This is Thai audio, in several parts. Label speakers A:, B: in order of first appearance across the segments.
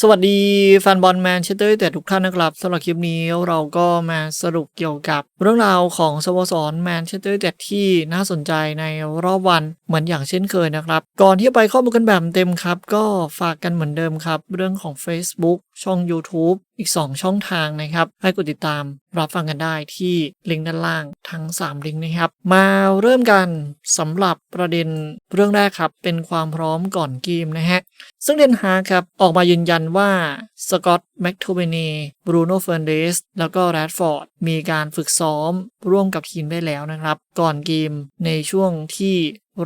A: สวัสดีแฟนบอลแมนเชสเตอร์แต่ทุกท่านนะครับสำหรับคลิปนี้เราก็มาสรุปเกี่ยวกับ เรื่องราวของสโมสรแมนเชสเตอร์แต่ที่น่าสนใจในรอบวันเหมือนอย่างเช่นเคยนะครับ ก่อนที่จะไปข้อมูลกันแบบเต็มครับ ก็ฝากกันเหมือนเดิมครับ เรื่องของ Facebook ช่อง YouTube อีก 2 ช่องทางนะครับ ให้กดติดตามรับฟังกันได้ที่ลิงก์ด้านล่างทั้ง 3 ลิงก์นะครับ มาเริ่มกันสำหรับประเด็นเรื่องแรกครับ เป็นความพร้อมก่อนเกมนะฮะ ซึ่งเดนฮาครับ ออกมายืนยันว่าสกอตแม็กโทเบเนบรูโน่เฟร์นเดสแล้วก็แรดฟอร์ดมีการฝึกซ้อมร่วมกับทีมได้แล้วนะครับ ก่อนเกมในช่วงที่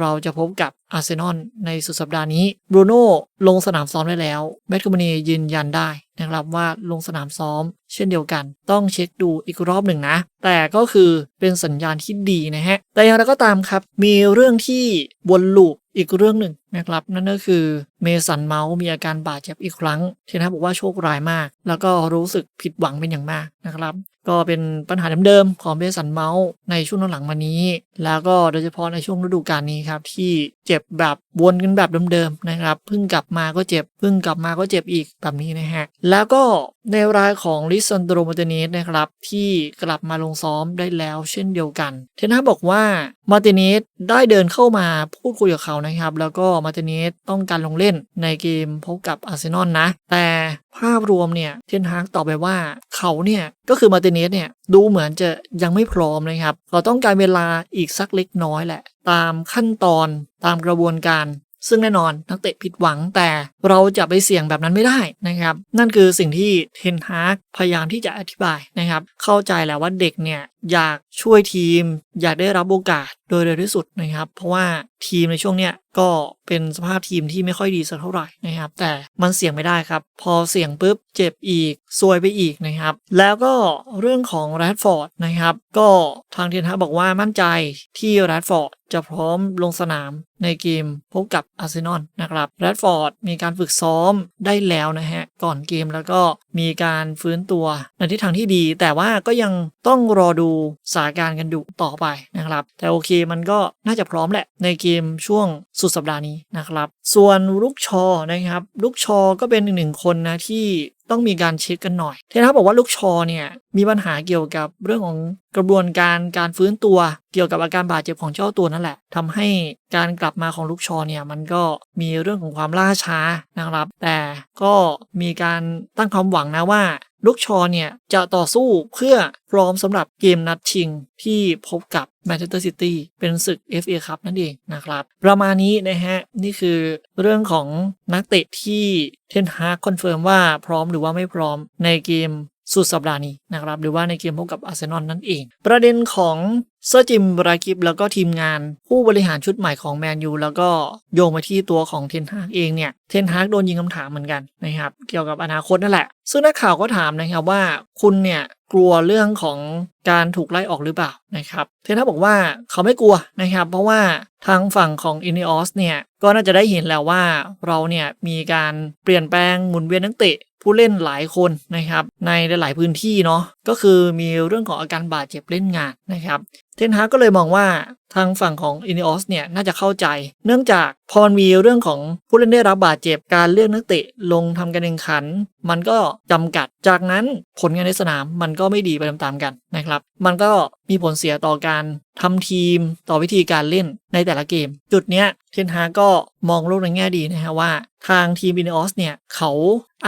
A: เราจะพบกับอาร์เซนอลในสุดสัปดาห์นี้บรูโน่ลงสนามซ้อมได้แล้วแมตต์คอมเนยืนยันได้นะครับว่าลงสนามซ้อม เช่นเดียวกัน ต้องเช็คดูอีกรอบหนึ่งนะ แต่ก็คือเป็นสัญญาณที่ดีนะฮะ แต่อย่างไรก็ตามครับ มีเรื่องที่วนลูปอีกเรื่องหนึ่งนะครับ นั่นก็คือเมสันเมาส์มีอาการบาดเจ็บอีกครั้งที่นะบอกว่าโชคร้ายมาก แล้วก็รู้สึกผิดหวังเป็นอย่างมากนะครับ ก็เป็นปัญหาเดิมๆของเบสันเมาส์ในช่วงหลังๆมานี้ แล้วก็โดยเฉพาะในช่วงฤดูกาลนี้ครับที่เจ็บแบบวนกันแบบเดิมๆนะครับเพิ่งกลับมาก็เจ็บเพิ่งกลับมาก็เจ็บอีกแบบนี้นะฮะแล้วก็ในรายของลิซันโดรมาเตเนสนะครับที่กลับมาลงซ้อมได้แล้วเช่นเดียวกัน เทนฮาบอกว่ามาร์ติเนสได้เดินเข้ามาพูดคุยกับเขานะครับ แล้วก็มาร์ติเนสต้องการลงเล่นในเกมพบกับอาร์เซนอลนะ แต่ภาพรวมเนี่ยเทนฮากตอบไปว่าเขาเนี่ยก็คือมาร์ติเนสเนี่ยดูเหมือนจะยังไม่พร้อมนะครับเขาต้องการเวลาอีกสักเล็กน้อยแหละ ตามขั้นตอนตามกระบวนการ ซึ่งแน่นอนนักเตะผิดหวังแต่เราจะไปเสี่ยงแบบนั้นไม่ได้นะครับ นั่นคือสิ่งที่เทนฮากพยายามที่จะอธิบายนะครับ เข้าใจแหละว่าเด็กเนี่ยอยากช่วยทีม อยากได้รับโอกาส โดยเร็วที่สุดนะครับ เพราะว่าทีมในช่วงเนี้ยก็เป็นสภาพทีมที่ไม่ค่อยดีสักเท่าไหร่นะครับ แต่มันเสี่ยงไม่ได้ครับ พอเสี่ยงปุ๊บเจ็บอีกซวยไปอีกนะครับ แล้วก็เรื่องของแรดฟอร์ดนะครับ ก็ทางเทนฮาบอกว่ามั่นใจที่แรดฟอร์ดจะพร้อมลงสนามในเกมพบกับอาร์เซนอลนะครับแรดฟอร์ดมีการฝึกซ้อมได้แล้วนะฮะ ก่อนเกมแล้วก็มีการฟื้นตัวในทิศทางที่ดี แต่ว่าก็ยังต้องรอดูสถานการณ์กันดูต่อไปนะครับ แต่โอเคมันก็น่าจะพร้อมแหละในเกมช่วงสุดสัปดาห์นี้นะครับ ส่วนลูกชอนะครับลูกชอก็เป็นอีกหนึ่งคนนะที่ต้องมีการเช็คกันหน่อย เทนะบอกว่าลูกชอเนี่ยมีปัญหาเกี่ยวกับเรื่องของกระบวนการการฟื้นตัว เกี่ยวกับอาการบาดเจ็บของเจ้าตัวนั่นแหละทำให้การกลับมาของลูกชอเนี่ยมันก็มีเรื่องของความล่าช้านะครับ แต่ก็มีการตั้งความหวังนะว่า ลูกชอเนี่ยจะต่อสู้เพื่อพร้อมสำหรับเกมนัดชิงที่พบกับแมนเชสเตอร์ซิตี้เป็นศึก FA ครับนั่นเองนะครับ ประมาณนี้นะฮะ นี่คือเรื่องของนักเตะที่เทนฮาร์คอนเฟิร์มว่าพร้อมหรือว่าไม่พร้อมในเกม สุดสัปดาห์นี้นะครับหรือว่าในเกมพบกับอาร์เซนอลนั่นเอง ประเด็นของเซอร์จิมบรากิปแล้วก็ทีมงานผู้บริหารชุดใหม่ของแมนยูแล้วก็โยงไปที่ตัวของเทนฮากเองเนี่ยเทนฮากโดนยิงคำถามเหมือนกันนะครับเกี่ยวกับอนาคตนั่นแหละ ซึ่งนักข่าวก็ถามนะครับว่าคุณเนี่ยกลัวเรื่องของการถูกไล่ออกหรือเปล่านะครับเทนฮากบอกว่าเขาไม่กลัวนะครับ เพราะว่าทางฝั่งของอิน e ออสเนี่ยก็น่าจะได้เห็นแล้วว่าเราเนี่ยมีการเปลี่ยนแปลงหมุนเวียนนักเตะ ผู้เล่นหลายคนนะครับ ในหลายพื้นที่เนาะก็คือมีเรื่องของอาการบาดเจ็บเล่นงานนะครับ เทนฮาก็เลยมองว่าทางฝั่งของอิน e ออสเนี่ยน่าจะเข้าใจ เนื่องจากพอมีเรื่องของผู้เล่นได้รับบาดเจ็บการเลือกนักเตะลงทำการแข่งขัน มันก็จำกัดจากนั้นผลงานในสนามมันก็ไม่ดีไปตามๆกันนะครับ มันก็มีผลเสียต่อการทำทีมต่อวิธีการเล่นในแต่ละเกม จุดเนี้ยเทนฮาก็มองโลกในแง่ดีนะฮะว่า ทางทีมอินออสเนี่ยเขา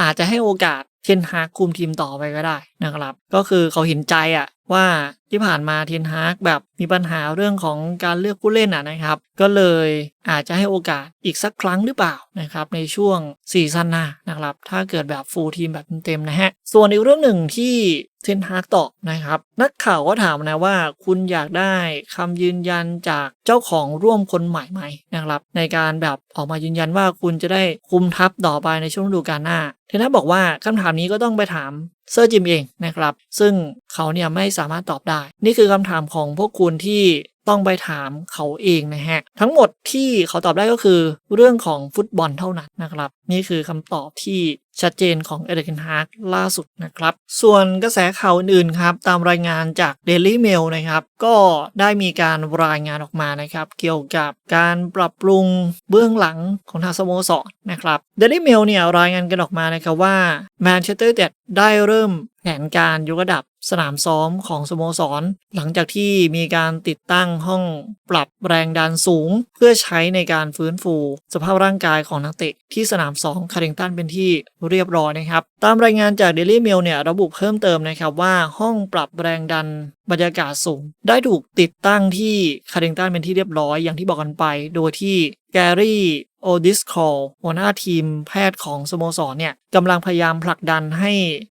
A: อาจจะให้โอกาสเทนฮากคุมทีมต่อไปก็ได้นะครับ ก็คือเขาเห็นใจอะว่าที่ผ่านมาเทนฮากแบบมีปัญหาเรื่องของการเลือกผู้เล่นอะนะครับ ก็เลยอาจจะให้โอกาสอีกสักครั้งหรือเปล่านะครับในช่วงซีซั่นหน้านะครับ ถ้าเกิดแบบฟูลทีมแบบเต็มๆนะฮะ ส่วนอีกเรื่องหนึ่งที่ เทนฮากตอบนะครับ นักข่าวก็ถามนะว่า คุณอยากได้คำยืนยันจากเจ้าของร่วมคนใหม่ไหมนะครับ ในการแบบออกมายืนยันว่าคุณจะได้คุมทัพต่อไปในช่วงฤดูกาลหน้า เทนฮากบอกว่าคำถามนี้ก็ต้องไปถามเซอร์จิมเองนะครับ ซึ่งเขาเนี่ยไม่สามารถตอบได้ นี่คือคำถามของพวกคุณที่ต้องไปถามเขาเองนะฮะ ทั้งหมดที่เขาตอบได้ก็คือเรื่องของฟุตบอลเท่านั้นนะครับ นี่คือคำตอบที่ ชัดเจนของเอเดนฮาร์กล่าสุดนะครับ ส่วนกระแสข่าวอื่นๆครับตามรายงานจาก Daily Mail นะครับก็ได้มีการรายงานออกมานะครับเกี่ยวกับการปรับปรุงเบื้องหลังของทางสโมสรนะครับ Daily Mail เนี่ยรายงานกันออกมานะครับว่าแมนเชสเตอร์ยูไนเต็ดได้เริ่ม แผนการยกระดับสนามซ้อมของสโมสร หลังจากที่มีการติดตั้งห้องปรับแรงดันสูง เพื่อใช้ในการฟื้นฟู สภาพร่างกายของนักเตะที่สนามซ้อมคาริงตันเป็นที่เรียบร้อยนะครับ ตามรายงานจาก Daily Mail เนี่ยระบุเพิ่มเติมนะครับว่าห้องปรับแรงดันบรรยากาศสูง ได้ถูกติดตั้งที่คาริงตันเป็นที่เรียบร้อยอย่างที่บอกกันไป โดยที่แกรี่โอดิสคอลหัวหน้าทีมแพทย์ของสโมสรเนี่ย กำลังพยายามผลักดันให้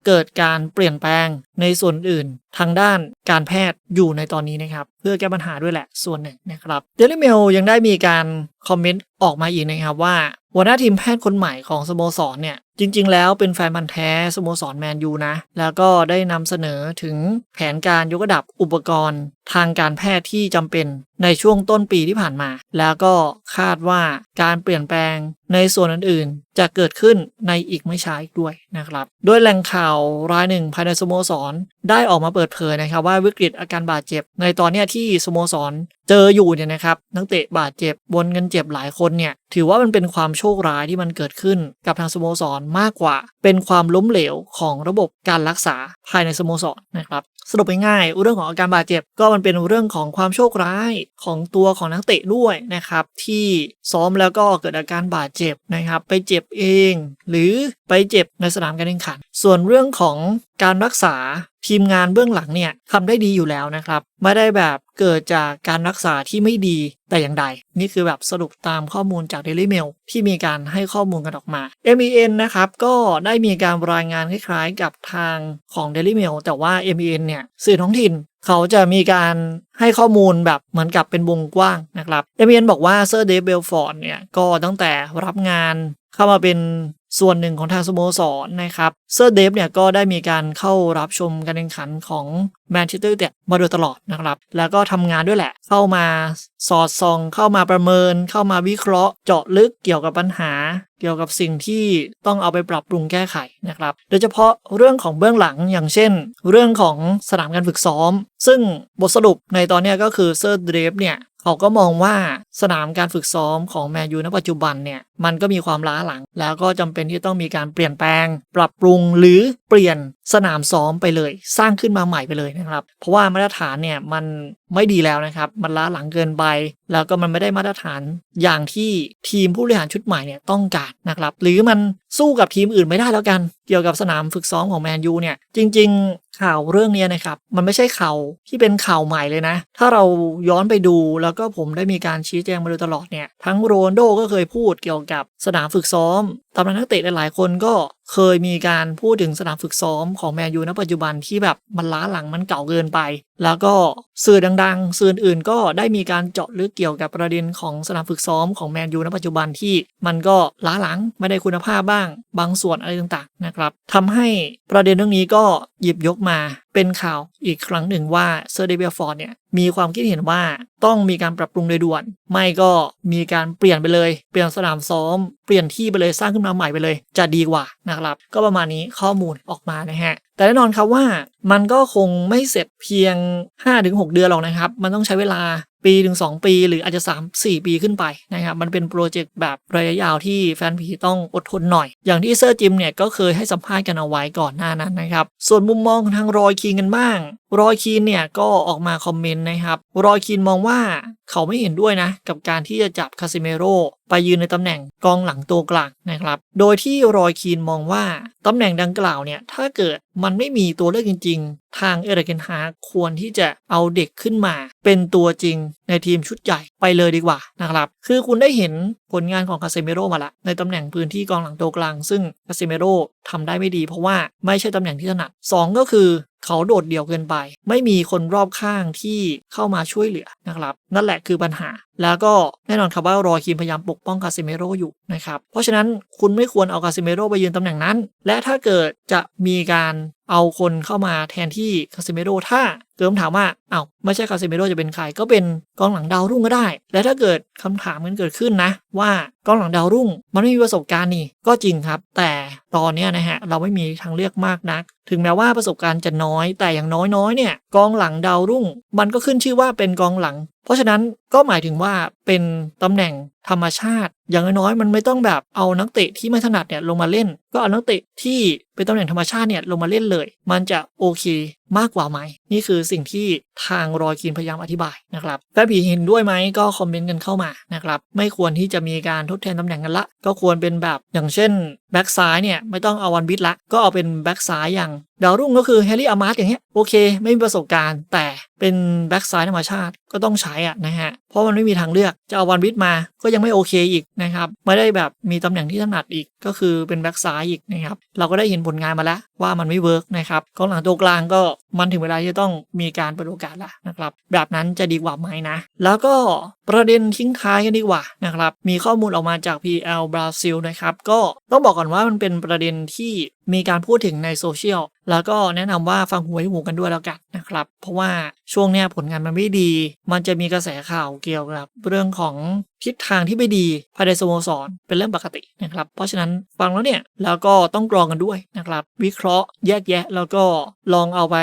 A: เกิดการเปลี่ยนแปลงในส่วนอื่น ทางด้านการแพทย์อยู่ในตอนนี้นะครับ เพื่อแก้ปัญหาด้วยแหละส่วนหนึ่งนะครับเดลิเมลยังได้มีการคอมเมนต์ออกมาอีกนะครับว่าหัวหน้าทีมแพทย์คนใหม่ของสโมสรเนี่ยจริง ๆ แล้วเป็นแฟนพันธ์แท้สโมสรแมนยูนะ แล้วก็ได้นำเสนอถึงแผนการยกระดับอุปกรณ์ ทางการแพทย์ที่จำเป็นในช่วงต้นปีที่ผ่านมา แล้วก็คาดว่าการเปลี่ยนแปลงในส่วนอื่นๆ จะเกิดขึ้นในอีกไม่ช้าอีกด้วย นะครับ โดยแหล่งข่าวรายหนึ่งภายในสโมสร ได้ออกมาเปิดเผยนะครับว่าวิกฤตอาการบาดเจ็บ ในตอนนี้ที่สโมสรเจออยู่เนี่ยนะครับนักเตะบาดเจ็บบนเงินเจ็บหลายคนเนี่ยถือว่ามันเป็นความโชคร้ายที่มันเกิดขึ้นกับทางสโมสรมากกว่า เป็นความล้มเหลวของระบบการรักษาภายในสโมสรนะครับสรุปง่ายๆเรื่องของอาการบาดเจ็บก็มันเป็นเรื่องของความโชคร้ายของตัวของนักเตะด้วยนะครับที่ซ้อมแล้วก็เกิดอาการบาดเจ็บนะครับไปเจ็บเอง หรือไปเจ็บในสนามการแข่งขัน ส่วนเรื่องของการรักษาทีมงานเบื้องหลังเนี่ยทำได้ดีอยู่แล้วนะครับ ไม่ได้แบบเกิดจากการรักษาที่ไม่ดีแต่อย่างใด นี่คือแบบสรุปตามข้อมูลจาก Daily Mail ที่มีการให้ข้อมูลกันออกมา MEN นะครับก็ได้มีการรายงานคล้ายๆ กับทางของ Daily Mail แต่ว่า MEN เนี่ยสื่อท้องถิ่นเขาจะมีการให้ข้อมูลแบบเหมือนกับเป็นวงกว้างนะครับ MEN บอกว่าเซอร์เดฟเบลฟอร์ดเนี่ยก็ตั้งแต่รับงานเข้ามาเป็น ส่วนหนึ่งของทางสโมสรนะครับเซอร์เดฟเนี่ยก็ได้มีการเข้ารับชมการแข่งขันของแมนเชสเตอร์ยูไนเต็ดมาโดยตลอดนะครับ แล้วก็ทำงานด้วยแหละ เข้ามาสอดส่อง เข้ามาประเมิน เข้ามาวิเคราะห์ เจาะลึกเกี่ยวกับปัญหาเกี่ยวกับสิ่งที่ต้องเอาไปปรับปรุงแก้ไขนะครับ โดยเฉพาะเรื่องของเบื้องหลังอย่างเช่น เรื่องของสนามการฝึกซ้อม ซึ่งบทสรุปในตอนนี้ก็คือเซอร์เดฟเนี่ยเขาก็มองว่าสนามการฝึกซ้อมของแมนยูณปัจจุบันเนี่ยมันก็มีความล้าหลัง แล้วก็จำเป็นที่ต้องมีการเปลี่ยนแปลง ปรับปรุงหรือเปลี่ยนสนามซ้อมไปเลย สร้างขึ้นมาใหม่ไปเลยนะครับ เพราะว่ามาตรฐานเนี่ยมันไม่ดีแล้วนะครับ มันล้าหลังเกินไป แล้วก็มันไม่ได้มาตรฐานอย่างที่ทีมผู้บริหารชุดใหม่เนี่ยต้องการนะครับ หรือมันสู้กับทีมอื่นไม่ได้แล้วกัน เกี่ยวกับสนามฝึกซ้อมของแมนยูเนี่ยจริง ข่าวเรื่องนี้นะครับ มันไม่ใช่ข่าวที่เป็นข่าวใหม่เลยนะ ถ้าเราย้อนไปดูแล้วก็ผมได้มีการชี้แจงมาโดยตลอดเนี่ย ทั้งโรนโดก็เคยพูดเกี่ยวกับสนามฝึกซ้อมตำนานนักเตะหลายๆคนก็เคยมีการพูดถึงสนามฝึกซ้อมของแมนยูณปัจจุบันที่แบบมันล้าหลังมันเก่าเกินไป แล้วก็สื่อดังๆ สื่ออื่นก็ได้มีการเจาะลึกเกี่ยวกับประเด็นของสนามฝึกซ้อมของแมนยูณปัจจุบันที่มันก็ล้าหลังไม่ได้คุณภาพบ้าง บางส่วนอะไรต่างๆนะครับทำให้ประเด็นเรื่องนี้ก็หยิบยกมา เป็นข่าวอีกครั้งหนึ่งว่าเซอร์เดเบียฟอร์ดเนี่ยมีความคิดเห็นว่าต้องมีการปรับปรุงโดยด่วน ไม่ก็มีการเปลี่ยนไปเลย เปลี่ยนสนามซ้อม เปลี่ยนที่ไปเลยสร้างขึ้นมาใหม่ไปเลย จะดีกว่านะครับ ก็ประมาณนี้ข้อมูลออกมานะฮะ แต่แน่นอนครับว่ามันก็คงไม่เสร็จเพียง 5-6 เดือนหรอกนะครับ มันต้องใช้เวลาปีถึง2ปี หรืออาจจะ 3 4 ปีขึ้นไปนะครับมันเป็นโปรเจกต์แบบระยะยาวที่แฟนผีต้องอดทนหน่อย อย่างที่เซอร์จิมเนี่ยก็เคยให้สัมภาษณ์กันเอาไว้ก่อนหน้านั้นนะครับส่วนมุมมองทางรอยคีนกันบ้าง รอยคีนเนี่ยก็ออกมาคอมเมนต์นะครับ รอยคีนมองว่าเขาไม่เห็นด้วยนะ กับการที่จะจับคาซิเมโร่ไปยืนในตำแหน่งกองหลังตัวกลางนะครับ โดยที่รอยคีนมองว่าตำแหน่งดังกล่าวเนี่ย ถ้าเกิดมันไม่มีตัวเลือกจริง ๆ ทางเอเรเกนฮาควรที่จะเอาเด็กขึ้นมา เป็นตัวจริงในทีมชุดใหญ่ไปเลยดีกว่านะครับ คือคุณได้เห็นผลงานของคาเซเมโร่มาละ ในตำแหน่งพื้นที่กองหลังตัวกลาง ซึ่งคาเซเมโร่ทำได้ไม่ดีเพราะว่าไม่ใช่ตำแหน่งที่ถนัด 2 ก็คือ เขาโดดเดี่ยวเกินไป ไม่มีคนรอบข้างที่เข้ามาช่วยเหลือนะครับ นั่นแหละคือปัญหา แล้วก็แน่นอนครับว่ารอคิมพยายามปกป้องคาซิเมโรอยู่นะครับ เพราะฉะนั้นคุณไม่ควรเอาคาซิเมโรไปยืนตำแหน่งนั้น และถ้าเกิดจะมีการ เอาคนเข้ามาแทนที่คาซิเมโรถ้าเกิมถามว่าเอา้าไม่ใช่คาซิเมโรจะเป็นใคร ก็เป็นกองหลังดาวรุ่งก็ได้ และถ้าเกิดคำถามมันเกิดขึ้นนะ ว่ากองหลังดาวรุ่ง มันไม่มีประสบการณ์นี่ก็จริงครับ แต่ตอนนี้นะฮะเราไม่มีทางเลือกมากนัก ถึงแม้ว่าประสบการณ์จะน้อย แต่อย่างน้อยๆเนี่ย กองหลังดาวรุ่ง มันก็ขึ้นชื่อว่าเป็นกองหลัง เพราะฉะนั้นก็หมายถึงว่าเป็นตำแหน่งธรรมชาติ อย่างน้อยๆมันไม่ต้องแบบเอานักเตะที่ไม่ถนัดเนี่ยลงมาเล่น ก็เอานักเตะที่เป็นตำแหน่งธรรมชาติเนี่ยลงมาเล่นเลย มันจะโอเคมากกว่าไหม นี่คือสิ่งที่ทางรอยกินพยายามอธิบายนะครับแฟนผีเห็นด้วยไหมก็คอมเมนต์กันเข้ามานะครับไม่ควรที่จะมีการทดแทนตำแหน่งกันละ ก็ควรเป็นแบบอย่างเช่นแบ็กซ้ายเนี่ยไม่ต้องเอาวันบิทละก็เอาเป็นแบ็กซ้ายอย่างดาวรุ่งก็คือแฮร์รี่อามาร์ตอย่างเงี้ยโอเค ไม่มีประสบการณ์แต่เป็นแบ็กซ้ายธรรมชาติก็ต้องใช้อะนะฮะ เพราะมันไม่มีทางเลือก จะเอาวันบิทมาก็ยังไม่โอเคอีกนะครับ ไม่ได้แบบมีตำแหน่งที่ถนัดอีก ก็คือเป็นแบ็กซ้ายอีกนะครับ เราก็ได้เห็นผลงานมาแล้วว่ามันไม่เวิร์กนะครับกองหลังตัวกลางก็มันถึงเวลาที่จะต้องมีการเปิดโอกาสแล้วนะครับ แบบนั้นจะดีกว่าไหมนะ แล้วก็ประเด็นทิ้งท้ายกันดีกว่านะครับ มีข้อมูลออกมาจาก PL บราซิลนะครับ ก็ต้องบอกก่อนว่ามันเป็นประเด็นที่มีการพูดถึงในโซเชียล แล้วก็แนะนำว่าฟังหูไว้หูกันด้วยแล้วกันนะครับ เพราะว่าช่วงเนี้ยผลงานมันไม่ดี มันจะมีกระแสข่าวเกี่ยวกับเรื่องของทิศทางที่ไม่ดีภายในสโมสรเป็นเรื่องปกตินะครับ เพราะฉะนั้นฟังแล้วเนี่ยแล้วก็ต้องกรองกันด้วยนะครับ วิเคราะห์แยกแยะ แล้วก็ลองเอาไป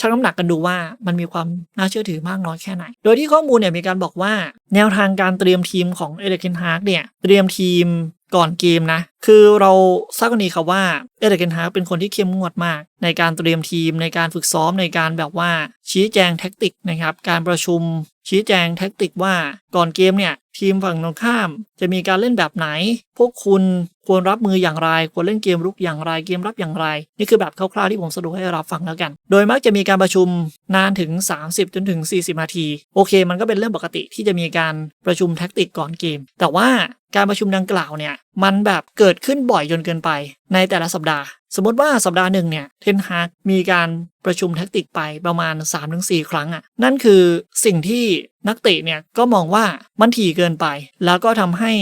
A: ชั่งน้ำหนักกันดูว่ามันมีความน่าเชื่อถือมากน้อยแค่ไหน โดยที่ข้อมูลเนี่ยมีการบอกว่า แนวทางการเตรียมทีมของเอเดกินฮาร์กเนี่ยเตรียมทีม ก่อนเกมนะ คือเราทราบกันดีครับว่าเอเดเกนฮาร์เป็นคนที่เข้มงวดมาก ในการเตรียมทีมในการฝึกซ้อมในการแบบว่าชี้แจงแท็กติกนะครับ การประชุมชี้แจงแท็กติกว่าก่อนเกมเนี่ยทีมฝั่งตรงข้าม จะมีการเล่นแบบไหน พวกคุณควรรับมืออย่างไร ควรเล่นเกมรุกอย่างไร เกมรับอย่างไร นี่คือแบบคร่าวๆที่ผมสรุปให้รับฟังแล้วกัน โดยมักจะมีการประชุมนานถึง 30 จนถึง 40 นาที โอเค มันก็เป็นเรื่องปกติที่จะมีการประชุมแท็กติกก่อนเกม แต่ว่าการประชุมดังกล่าวเนี่ยมันแบบเกิดขึ้นบ่อยจนเกินไปในแต่ละสัปดาห์ สมมติว่าสัปดาห์หนึ่งเนี่ยเทนฮากมีการประชุมแท็กติกไปประมาณ 3-4 ครั้งอะ่ะนั่นคือสิ่งที่ นักเตะเนี่ยก็มองว่ามันถี่เกินไป แล้วก็ทำให้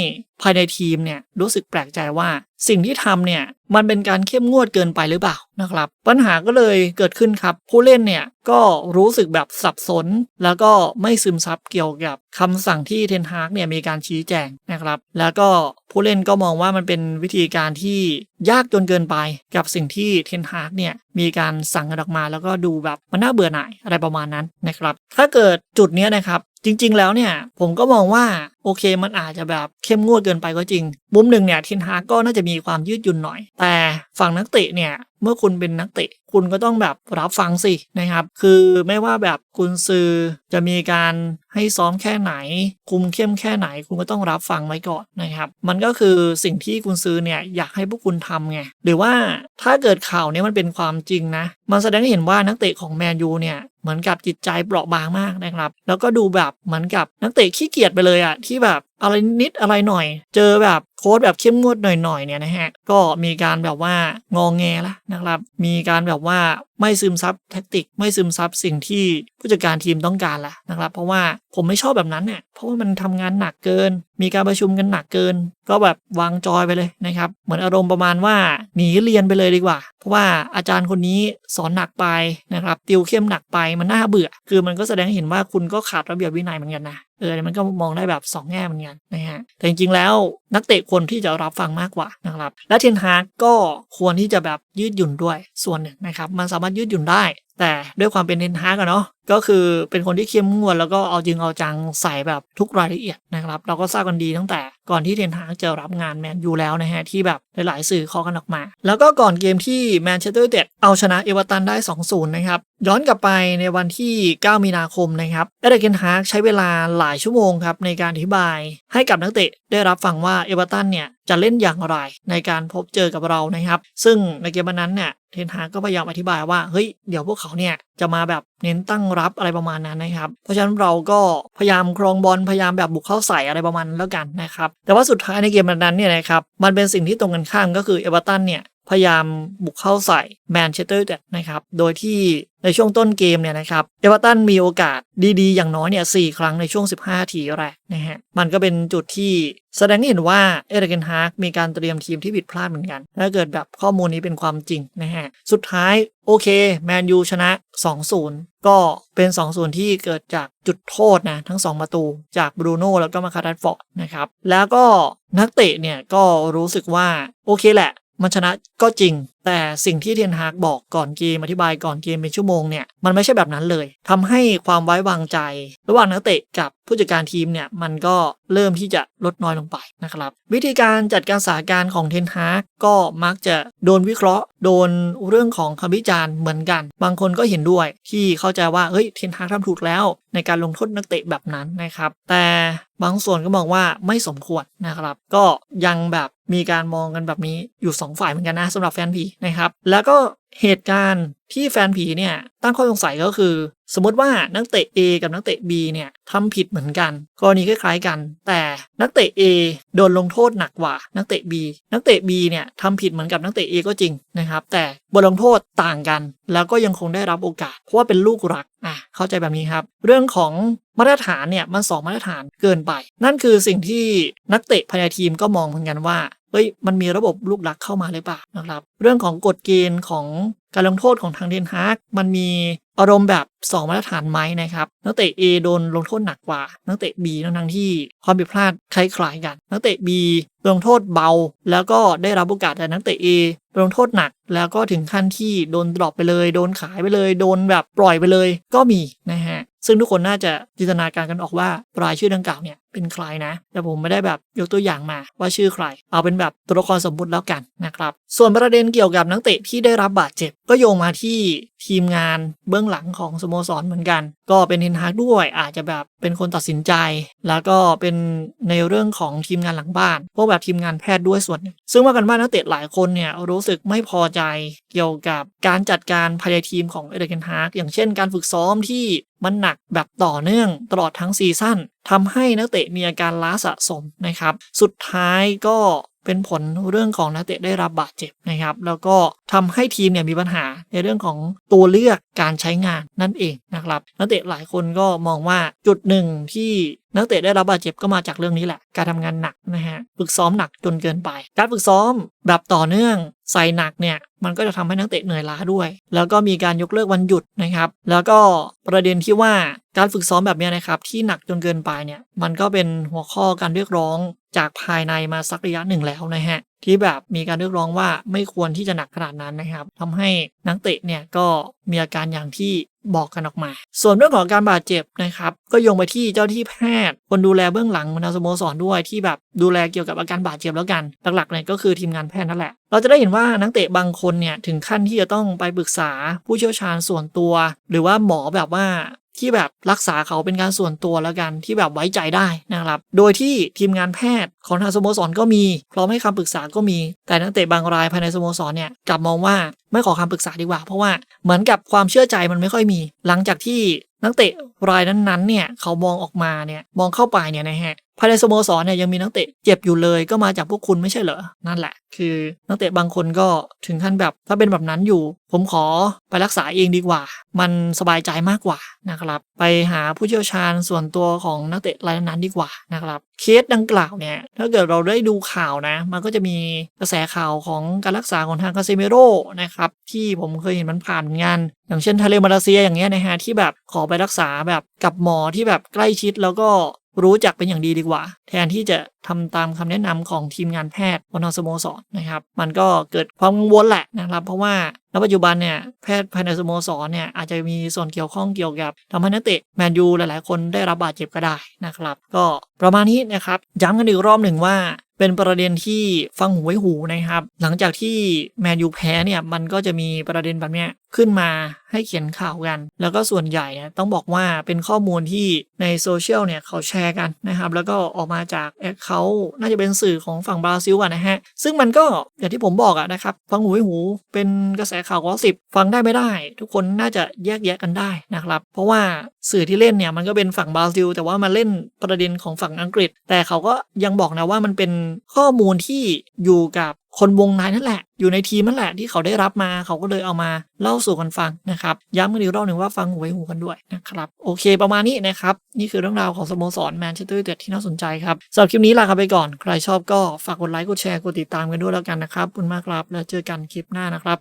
A: ภายในทีมเนี่ยรู้สึกแปลกใจว่าสิ่งที่ทำเนี่ยมันเป็นการเข้มงวดเกินไปหรือเปล่านะครับ ปัญหาก็เลยเกิดขึ้นครับ ผู้เล่นเนี่ยก็รู้สึกแบบสับสน แล้วก็ไม่ซึมซับเกี่ยวกับคำสั่งที่เทนฮากเนี่ยมีการชี้แจงนะครับ แล้วก็ผู้เล่นก็มองว่ามันเป็นวิธีการที่ยากจนเกินไปกับสิ่งที่เทนฮากเนี่ยมีการสั่งกันออกมา แล้วก็ดูแบบมันน่าเบื่อหน่ายอะไรประมาณนั้นนะครับ ถ้าเกิดจุดนี้นะครับ จริง ๆ แล้วเนี่ยผมก็มองว่าโอเคมันอาจจะแบบเข้มงวดเกินไปก็จริง มุมหนึ่งเนี่ยทินฮาก็น่าจะมีความยืดหยุ่นหน่อย แต่ฝั่งนักเตะเนี่ยเมื่อคุณเป็นนักเตะคุณก็ต้องแบบรับฟังสินะครับ คือไม่ว่าแบบคุณซื้อจะมีการให้ซ้อมแค่ไหน คุมเข้มแค่ไหน คุณก็ต้องรับฟังไว้ก่อนนะครับ มันก็คือสิ่งที่คุณซื้อเนี่ยอยากให้พวกคุณทำไงหรือว่าถ้าเกิดข่าวนี้มันเป็นความจริงนะ มันแสดงให้เห็นว่านักเตะของแมนยูเนี่ย เหมือนกับจิตใจเปราะบางมากนะครับ แล้วก็ดูแบบเหมือนกับนักเตะขี้เกียจไปเลยอะที่แบบ อะไรนิดอะไรหน่อย เจอแบบโค้ดแบบเข้มงวดหน่อยๆเนี่ยนะฮะก็มีการแบบว่างองแงละนะครับ มีการแบบว่าไม่ซึมซับแท็กติก ไม่ซึมซับสิ่งที่ผู้จัดการทีมต้องการละนะครับ เพราะว่าผมไม่ชอบแบบนั้นเนี่ยเพราะว่ามันทำงานหนักเกิน มีการประชุมกันหนักเกิน ก็แบบวางจอยไปเลยนะครับ เหมือนอารมณ์ประมาณว่าหนีเรียนไปเลยดีกว่า เพราะว่าอาจารย์คนนี้สอนหนักไปนะครับติวเข้มหนักไปมันน่าเบื่อ คือมันก็แสดงให้เห็นว่าคุณก็ขาดระเบียบวินัยเหมือนกันนะ เออมันก็มองได้แบบ 2 แง่เหมือนกันนะฮะแต่จริงๆแล้วนักเตะควรที่จะรับฟังมากกว่านะครับ และเทนฮากก็ควรที่จะแบบยืดหยุ่นด้วยส่วนหนึ่งนะครับ มันสามารถยืดหยุ่นได้ แต่ด้วยความเป็นเทนฮากอะเนาะก็คือเป็นคนที่เข้มงวดแล้วก็เอาจริงเอาจังใส่แบบทุกรายละเอียดนะครับ เราก็ทราบกันดีตั้งแต่ ก่อนที่เทนฮากจะรับงานแมนยูแล้วนะฮะ ที่แบบหลายๆสื่อข้อกันออกมา แล้วก็ก่อนเกมที่แมนเชสเตอร์ยูไนเต็ดเอาชนะเอเวอร์ตันได้ 2-0 นะครับ ย้อนกลับไปในวันที่ 9 มีนาคมนะครับเอเดเกนฮากใช้เวลาหลายชั่วโมงครับในการอธิบาย ให้กับนักเตะได้รับฟังว่าเอเวอร์ตันเนี่ยจะเล่นอย่างไรในการพบเจอกับเรานะครับ ซึ่งในเกมนนั้นเนี่ยเทนฮากก็พยายามอธิบายว่าเฮ้ยเดี๋ยวพวกเขาเนี่ย จะมาแบบเน้นตั้งรับอะไรประมาณนั้นนะครับ เพราะฉะนั้นเราก็พยายามครองบอลพยายามแบบบุกเข้าใส่อะไรประมาณนั้นแล้วกันนะครับ แต่ว่าสุดท้ายในเกมนั้นเนี่ยนะครับมันเป็นสิ่งที่ตรงกันข้ามก็คือเอเวอร์ตันเนี่ยพยายามบุกเข้าใส่แมนเชสเตอร์นเต็ดนะครับ โดยที่ในช่วงต้นเกมเนี่ยนะครับเอเวอร์ตันมีโอกาสดีๆ อย่างน้อยเนี่ยสครั้งในช่วง 15 ทีแรกนะฮะ มันก็เป็นจุดที่แสดงให้เห็นว่าเอเดเกนฮาร์กมีการเตรียมทีมที่ผิดพลาดเหมือนกัน ถ้าเกิดแบบข้อมูลนี้เป็นความจริงนะฮะ สุดท้ายโอเคแมนยูชนะ 2-0 ก็เป็น 2-0 ที่เกิดจากจุดโทษนะทั้ง 2 ประตูจากบรูโน่แล้วก็มาคาร์ดฟอร์ดนะครับ แล้วก็นักเตะเนี่ยก็รู้สึกว่าโอเคแหละ มันชนะก็จริงแต่สิ่งที่เทนฮากบอกก่อนเกมอธิบายก่อนเกมเป็นชั่วโมงเนี่ยมันไม่ใช่แบบนั้นเลยทำให้ความไว้วางใจ ระหว่างนักเตะกับผู้จัดการทีมเนี่ยมันก็เริ่มที่จะลดน้อยลงไปนะครับวิธีการจัดการสถานการณ์ของเทนฮากก็มักจะโดนวิเคราะห์ โดนเรื่องของคำวิจารณ์เหมือนกัน บางคนก็เห็นด้วยที่เข้าใจว่าเฮ้ยเทนฮากทำถูกแล้ว ในการลงโทษนักเตะแบบนั้นนะครับแต่บางส่วนก็มองว่าไม่สมควรนะครับ ก็ยังแบบมีการมองกันแบบนี้อยู่ 2 ฝ่ายเหมือนกันนะสำหรับแฟนผีนะครับ แล้วก็ เหตุการณ์ที่แฟนผีเนี่ยตั้งข้อสงสัยก็คือ สมมติว่านักเตะ A กับนักเตะ B เนี่ยทำผิดเหมือนกัน กรณีคล้ายๆกัน แต่นักเตะ A โดนลงโทษหนักกว่านักเตะ B นักเตะ B เนี่ยทำผิดเหมือนกับนักเตะ A ก็จริงนะครับแต่บทลงโทษต่างกัน แล้วก็ยังคงได้รับโอกาส เพราะว่าเป็นลูกรักอะเข้าใจแบบนี้ครับ เรื่องของมาตรฐานเนี่ยมันสองมาตรฐานเกินไป นั่นคือสิ่งที่นักเตะภายในทีมก็มองเหมือนกันว่าเฮ้ยมันมีระบบลูกรักเข้ามาหรือเปล่านะครับ เรื่องของกฎเกณฑ์ของ การลงโทษของทางเดนฮาร์กมันมีอารมณ์แบบ 2 มาตรฐานไหมนะครับนักเตะ A โดนลงโทษหนักกว่านักเตะ B ทั้งที่ความผิดพลาดคล้ายๆกันนักเตะ B ลงโทษเบา แล้วก็ได้รับโอกาสแต่นักเตะ A ลงโทษหนัก แล้วก็ถึงขั้นที่โดนดรอปไปเลย โดนขายไปเลย โดนแบบปล่อยไปเลย ก็มีนะฮะซึ่งทุกคนน่าจะจินตนาการกันออกว่ารายชื่อดังกล่าวเนี่ยเป็นใครนะ แต่ผมไม่ได้แบบยกตัวอย่างมาว่าชื่อใคร เอาเป็นแบบตัวละครสมมุติแล้วกันนะครับ ส่วนประเด็นเกี่ยวกับนักเตะที่ได้รับบาดเจ็บ ก็โยงมาที่ทีมงานเบื้องหลังของสโมโมสรเหมือนกัน ก็เป็นเทนฮากด้วยอาจจะแบบเป็นคนตัดสินใจ แล้วก็เป็นในเรื่องของทีมงานหลังบ้าน พวกแบบทีมงานแพทย์ด้วยส่วนนึ่งซึ่งว่ากันว่านักเตะหลายคนเนี่ยรู้สึกไม่พอใจเกี่ยวกับการจัดการภายในทีมของเอเดเกนฮากอย่างเช่นการฝึกซ้อมที่มันหนักแบบต่อเนื่องตลอดทั้งซีซั่นทำให้นักเตะมีอาการล้าสะสมนะครับ สุดท้ายก็ เป็นผลเรื่องของนักเตะได้รับบาดเจ็บนะครับ แล้วก็ทำให้ทีมเนี่ยมีปัญหาในเรื่องของตัวเลือกการใช้งานนั่นเองนะครับ นักเตะหลายคนก็มองว่าจุดหนึ่งที่นักเตะได้รับบาดเจ็บก็มาจากเรื่องนี้แหละ การทำงานหนักนะฮะ ฝึกซ้อมหนักจนเกินไป การฝึกซ้อมแบบต่อเนื่องใส่หนักเนี่ย มันก็จะทำให้นักเตะเหนื่อยล้าด้วย แล้วก็มีการยกเลิกวันหยุดนะครับ แล้วก็ประเด็นที่ว่าการฝึกซ้อมแบบนี้นะครับที่หนักจนเกินไปเนี่ย มันก็เป็นหัวข้อการเรียกร้องจากภายในมาสักระยะหนึ่งแล้วนะฮะที่แบบมีการเรียกร้องว่าไม่ควรที่จะหนักขนาดนั้นนะครับทำให้นักเตะเนี่ยก็มีอาการอย่างที่ บอกกันออกมา ส่วนเรื่องของการบาดเจ็บนะครับ ก็โยงไปที่เจ้าที่แพทย์ คนดูแลเบื้องหลังนาสโมสรด้วยที่แบบดูแลเกี่ยวกับอาการบาดเจ็บแล้วกัน หลักๆเนี่ยก็คือทีมงานแพทย์นั่นแหละ เราจะได้เห็นว่านักเตะบางคนเนี่ยถึงขั้นที่จะต้องไปปรึกษาผู้เชี่ยวชาญส่วนตัว หรือว่าหมอแบบว่า ที่แบบรักษาเขาเป็นการส่วนตัวแล้วกันที่แบบไว้ใจได้นะครับ โดยที่ทีมงานแพทย์ของทางสโมสรก็มี พร้อมให้คำปรึกษาก็มี แต่นักเตะบางรายภายในสโมสรเนี่ยกลับมองว่าไม่ขอคำปรึกษาดีกว่า เพราะว่าเหมือนกับความเชื่อใจมันไม่ค่อยมี หลังจากที่ นักเตะรายนั้นๆเนี่ยเขามองออกมาเนี่ยมองเข้าไปเนี่ยนะฮะภายในสโมสรเนี่ยยังมีนักเตะเจ็บอยู่เลยก็มาจากพวกคุณไม่ใช่เหรอ นั่นแหละ คือนักเตะบางคนก็ถึงขั้นแบบถ้าเป็นแบบนั้นอยู่ ผมขอไปรักษาเองดีกว่า มันสบายใจมากกว่านะครับ ไปหาผู้เชี่ยวชาญส่วนตัวของนักเตะรายนั้นดีกว่านะครับเคสดังกล่าวเนี่ยถ้าเกิดเราได้ดูข่าวนะ มันก็จะมีกระแสข่าวของการรักษาของทางคาเซเมโรนะครับที่ผมเคยเห็นมันผ่านงาน อย่างเช่นทะเลมาเลเซียอย่างเงี้ยนะฮะที่แบบขอไปรักษาแบบกับหมอที่แบบใกล้ชิดแล้วก็รู้จักเป็นอย่างดีดีกว่า แทนที่จะทำตามคำแนะนำของทีมงานแพทย์บนสโมสรนะครับมันก็เกิดความกังวลแหละนะครับ เพราะว่าณปัจจุบันเนี่ยแพทย์ภายในสโมสรเนี่ยอาจจะมีส่วนเกี่ยวข้องเกี่ยวกับทำให้นักเตะแมนยูหลายๆ คนได้รับบาดเจ็บก็ได้นะครับ ก็ประมาณนี้นะครับย้ำกันอีกรอบหนึ่งว่าเป็นประเด็นที่ฟังหูไว้หูนะครับ หลังจากที่แมนยูแพ้เนี่ยมันก็จะมีประเด็นแบบเนี้ย ขึ้นมาให้เขียนข่าวกัน แล้วก็ส่วนใหญ่เนี่ยต้องบอกว่าเป็นข้อมูลที่ในโซเชียลเนี่ยเขาแชร์กันนะครับ แล้วก็ออกมาจากแอคเคาน่าจะเป็นสื่อของฝั่งบราซิลอะนะฮะ ซึ่งมันก็อย่างที่ผมบอกอะนะครับ ฟังหูไว้หู เป็นกระแสข่าวกอสิบฟังได้ไม่ได้ ทุกคนน่าจะแยกแยะกันได้นะครับ เพราะว่าสื่อที่เล่นเนี่ยมันก็เป็นฝั่งบราซิล แต่ว่ามาเล่นประเด็นของฝั่งอังกฤษ แต่เขาก็ยังบอกนะว่ามันเป็นข้อมูลที่อยู่กับคนวงในนั่นแหละ อยู่ในทีมนั่นแหละที่เขาได้รับมาเขาก็เลยเอามาเล่าสู่กันฟังนะครับ ย้ำกันอีกรอบหนึ่งว่าฟังหูไว้หูกันด้วยนะครับ โอเคประมาณนี้นะครับ นี่คือเรื่องราวของสโมสรแมนเชสเตอร์ยูไนเต็ดที่น่าสนใจครับสำหรับคลิปนี้ลากันไปก่อน ใครชอบก็ฝากกดไลค์กดแชร์กดติดตามกันด้วยแล้วกันนะครับขอบคุณมากครับแล้วเจอกันคลิปหน้านะครับ